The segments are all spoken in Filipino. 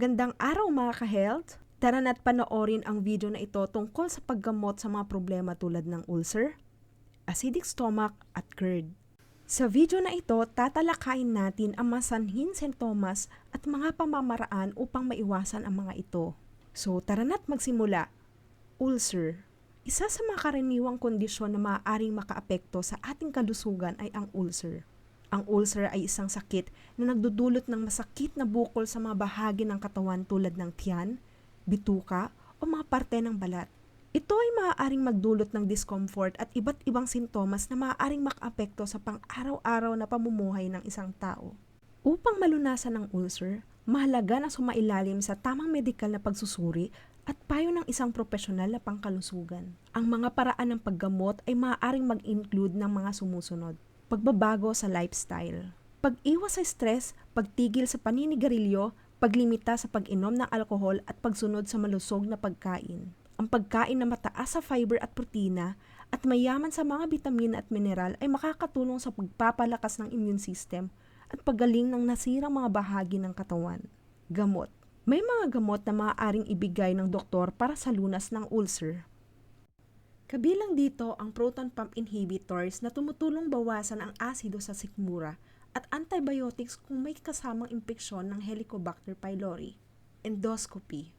Magandang araw mga ka-health! Tara na't panoorin ang video na ito tungkol sa paggamot sa mga problema tulad ng ulcer, acidic stomach at GERD. Sa video na ito, tatalakayin natin ang masanhin sintomas at mga pamamaraan upang maiwasan ang mga ito. So tara na't magsimula. Ulcer. Isa sa mga karaniwang kondisyon na maaaring makaapekto sa ating kalusugan ay ang ulcer. Ang ulcer ay isang sakit na nagdudulot ng masakit na bukol sa mga bahagi ng katawan tulad ng tiyan, bituka o mga parte ng balat. Ito ay maaaring magdulot ng discomfort at iba't ibang sintomas na maaaring makaapekto sa pang-araw-araw na pamumuhay ng isang tao. Upang malunasan ang ulcer, mahalaga na sumailalim sa tamang medikal na pagsusuri at payo ng isang profesional na pangkalusugan. Ang mga paraan ng paggamot ay maaaring mag-include ng mga sumusunod pagbabago sa lifestyle. Pag-iwas sa stress, pagtigil sa paninigarilyo, paglimita sa pag-inom ng alkohol at pagsunod sa malusog na pagkain. Ang pagkain na mataas sa fiber at protina at mayaman sa mga bitamina at mineral ay makakatulong sa pagpapalakas ng immune system at paggaling ng nasirang mga bahagi ng katawan. Gamot. May mga gamot na maaaring ibigay ng doktor para sa lunas ng ulcer. Kabilang dito ang proton pump inhibitors na tumutulong bawasan ang asido sa sikmura at antibiotics kung may kasamang impeksyon ng Helicobacter pylori. Endoscopy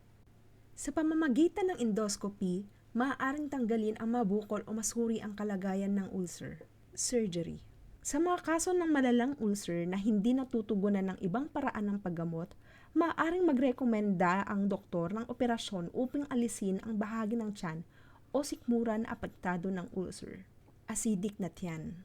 Sa pamamagitan ng endoscopy, maaaring tanggalin ang mabukol o masuri ang kalagayan ng ulcer. Surgery Sa mga kaso ng malalang ulcer na hindi natutugunan ng ibang paraan ng paggamot, maaaring magrekomenda ang doktor ng operasyon upang alisin ang bahagi ng tiyan o sikmura na apektado ng ulcer. Acidic na tiyan.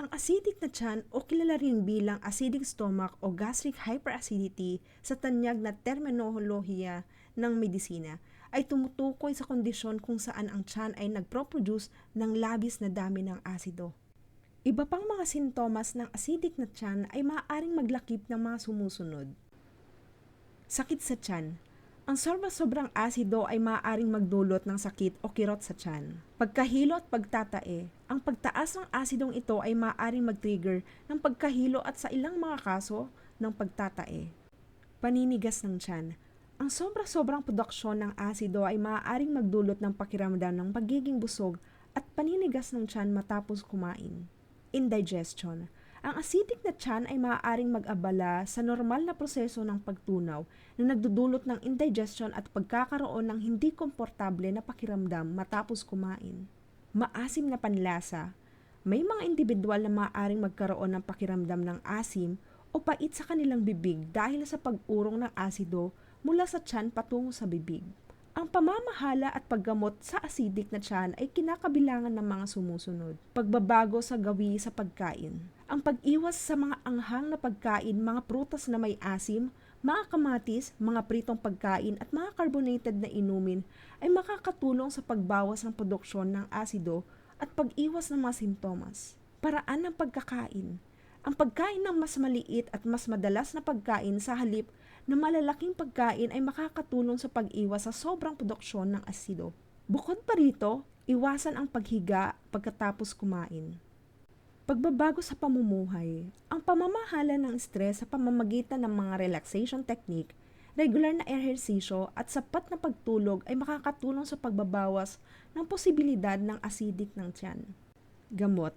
Ang acidic na tiyan o kilala rin bilang acidic stomach o gastric hyperacidity sa tanyag na terminolohiya ng medisina ay tumutukoy sa kondisyon kung saan ang tiyan ay nagproproduce ng labis na dami ng asido. Iba pang mga sintomas ng acidic na tiyan ay maaaring maglakip ng mga sumusunod. Sakit sa tiyan, ang sobra-sobrang asido ay maaaring magdulot ng sakit o kirot sa tiyan. Pagkahilo at pagtatae, ang pagtaas ng asidong ito ay maaaring mag-trigger ng pagkahilo at sa ilang mga kaso ng pagtatae. Paninigas ng tiyan. Ang sobra-sobrang produksyon ng asido ay maaaring magdulot ng pakiramdam ng pagiging busog at paninigas ng tiyan matapos kumain. Indigestion ang acidic na tiyan ay maaaring mag-abala sa normal na proseso ng pagtunaw na nagdudulot ng indigestion at pagkakaroon ng hindi komportable na pakiramdam matapos kumain. Maasim na panlasa. May mga individual na maaaring magkaroon ng pakiramdam ng asim o pait sa kanilang bibig dahil sa pag-urong ng asido mula sa tiyan patungo sa bibig. Ang pamamahala at paggamot sa acidic na tiyan ay kinakabilangan ng mga sumusunod. Pagbabago sa gawi sa pagkain ang pag-iwas sa mga anghang na pagkain, mga prutas na may asim, mga kamatis, mga pritong pagkain at mga carbonated na inumin ay makakatulong sa pagbawas ng produksyon ng asido at pag-iwas ng mga sintomas. Paraan ng pagkakain. Ang pagkain ng mas maliit at mas madalas na pagkain sa halip na malalaking pagkain ay makakatulong sa pag-iwas sa sobrang produksyon ng asido. Bukod pa rito, iwasan ang paghiga pagkatapos kumain. Pagbabago sa pamumuhay. Ang pamamahala ng stress sa pamamagitan ng mga relaxation technique, regular na ehersisyo at sapat na pagtulog ay makakatulong sa pagbabawas ng posibilidad ng acidic ng tiyan. Gamot.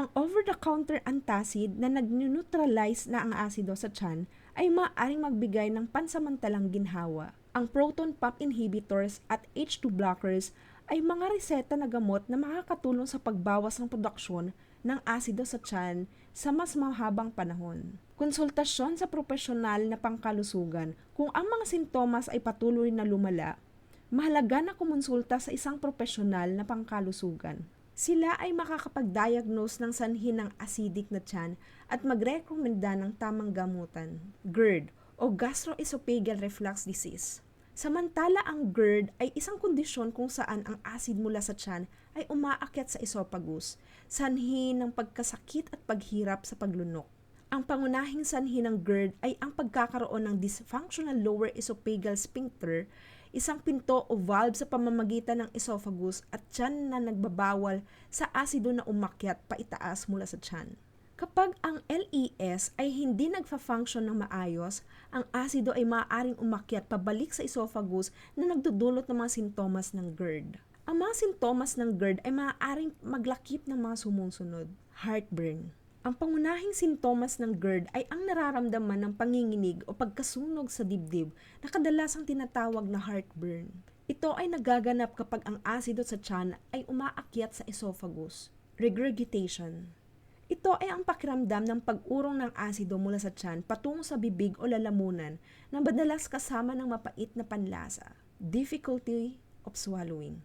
Ang over-the-counter antacid na nag-neutralize na ang asido sa tiyan ay maaaring magbigay ng pansamantalang ginhawa. Ang proton pump inhibitors at H2 blockers ay mga reseta na gamot na makakatulong sa pagbawas ng produksyon ng asido sa tiyan sa mas mahabang panahon. Konsultasyon sa profesional na pangkalusugan kung ang mga sintomas ay patuloy na lumala, mahalaga na kumonsulta sa isang profesional na pangkalusugan. Sila ay makakapag-diagnose ng sanhi ng acidic na tiyan at magrekomenda ng tamang gamutan. GERD o Gastroesophageal Reflux Disease Samantala ang GERD ay isang kondisyon kung saan ang acid mula sa tiyan ay umaakyat sa esophagus, sanhi ng pagkasakit at paghirap sa paglunok. Ang pangunahing sanhi ng GERD ay ang pagkakaroon ng dysfunctional lower esophageal sphincter, isang pinto o valve sa pamamagitan ng esophagus at tiyan na nagbabawal sa asido na umakyat paitaas mula sa tiyan. Kapag ang LES ay hindi nagfa-function ng maayos, ang asido ay maaaring umakyat pabalik sa esophagus na nagdudulot ng mga sintomas ng GERD. Ang mga sintomas ng GERD ay maaaring maglakip ng mga sumusunod. Heartburn. Ang pangunahing sintomas ng GERD ay ang nararamdaman ng panginginig o pagkasunog sa dibdib na kadalasang tinatawag na heartburn. Ito ay nagaganap kapag ang asido sa tiyan ay umaakyat sa esophagus. Regurgitation. Ito ay ang pakiramdam ng pag-urong ng asido mula sa tiyan patungo sa bibig o lalamunan na madalas kasama ng mapait na panlasa. Difficulty of swallowing.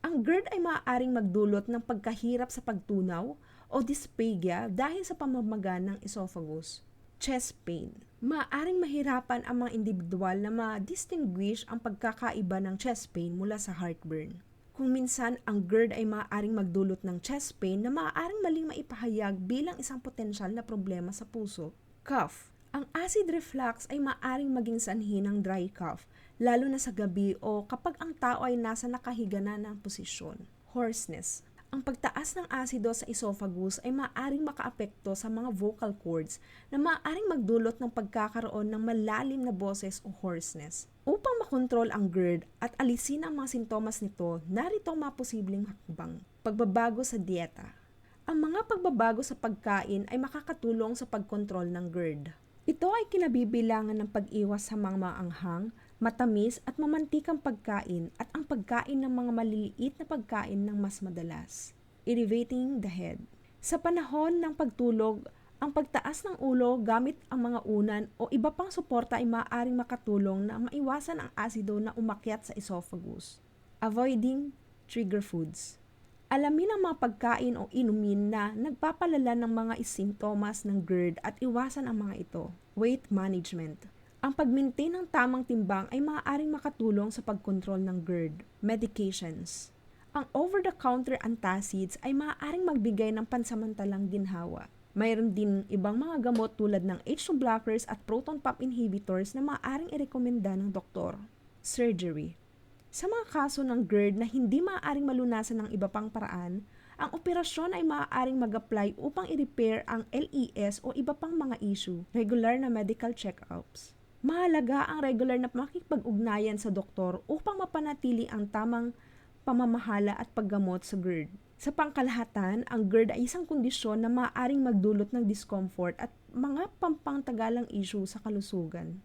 Ang GERD ay maaaring magdulot ng pagkahirap sa pagtunaw o dysphagia dahil sa pamamaga ng esophagus. Chest pain. Maaaring mahirapan ang mga individual na ma-distinguish ang pagkakaiba ng chest pain mula sa heartburn. Kung minsan ang GERD ay maaaring magdulot ng chest pain na maaaring maling maipahayag bilang isang potensyal na problema sa puso. Cough. Ang acid reflux ay maaaring maging sanhi ng dry cough, lalo na sa gabi o kapag ang tao ay nasa nakahiga na ng posisyon. Hoarseness. Ang pagtaas ng asido sa esophagus ay maaaring makaapekto sa mga vocal cords na maaaring magdulot ng pagkakaroon ng malalim na boses o hoarseness. Upang makontrol ang GERD at alisin ang mga sintomas nito, narito ang mga posibleng hakbang. Pagbabago sa dieta. Ang mga pagbabago sa pagkain ay makakatulong sa pagkontrol ng GERD. Ito ay kinabibilangan ng pag-iwas sa mga maanghang, matamis at mamantikang pagkain at ang pagkain ng mga maliliit na pagkain ng mas madalas. Elevating the head. Sa panahon ng pagtulog, ang pagtaas ng ulo gamit ang mga unan o iba pang suporta ay maaaring makatulong na maiwasan ang asido na umakyat sa esophagus. Avoiding trigger foods. Alamin ang mga pagkain o inumin na nagpapalala ng mga sintomas ng GERD at iwasan ang mga ito. Weight management. Ang pag-maintain ng tamang timbang ay maaaring makatulong sa pagkontrol ng GERD. Medications. Ang over-the-counter antacids ay maaaring magbigay ng pansamantalang ginhawa. Mayroon din ibang mga gamot tulad ng H2 blockers at proton pump inhibitors na maaaring irekomenda ng doktor. Surgery. Sa mga kaso ng GERD na hindi maaaring malunasan ng iba pang paraan, ang operasyon ay maaaring mag-apply upang i-repair ang LES o iba pang mga issue. Regular na medical check-ups. Mahalaga ang regular na makikipag-ugnayan sa doktor upang mapanatili ang tamang pamamahala at paggamot sa GERD. Sa pangkalahatan, ang GERD ay isang kondisyon na maaaring magdulot ng discomfort at mga pampangtagalang issue sa kalusugan.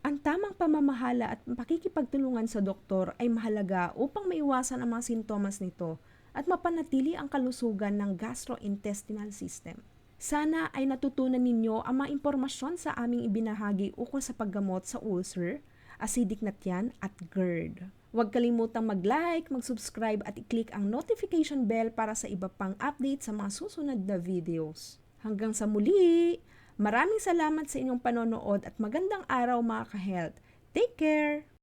Ang tamang pamamahala at pakikipagtulungan sa doktor ay mahalaga upang maiwasan ang mga sintomas nito at mapanatili ang kalusugan ng gastrointestinal system. Sana ay natutunan ninyo ang mga impormasyon sa aming ibinahagi ukol sa paggamot sa ulcer, acidic na tiyan at GERD. Huwag kalimutang mag-like, mag-subscribe at i-click ang notification bell para sa iba pang update sa mga susunod na videos. Hanggang sa muli! Maraming salamat sa inyong panonood at magandang araw mga ka-health. Take care!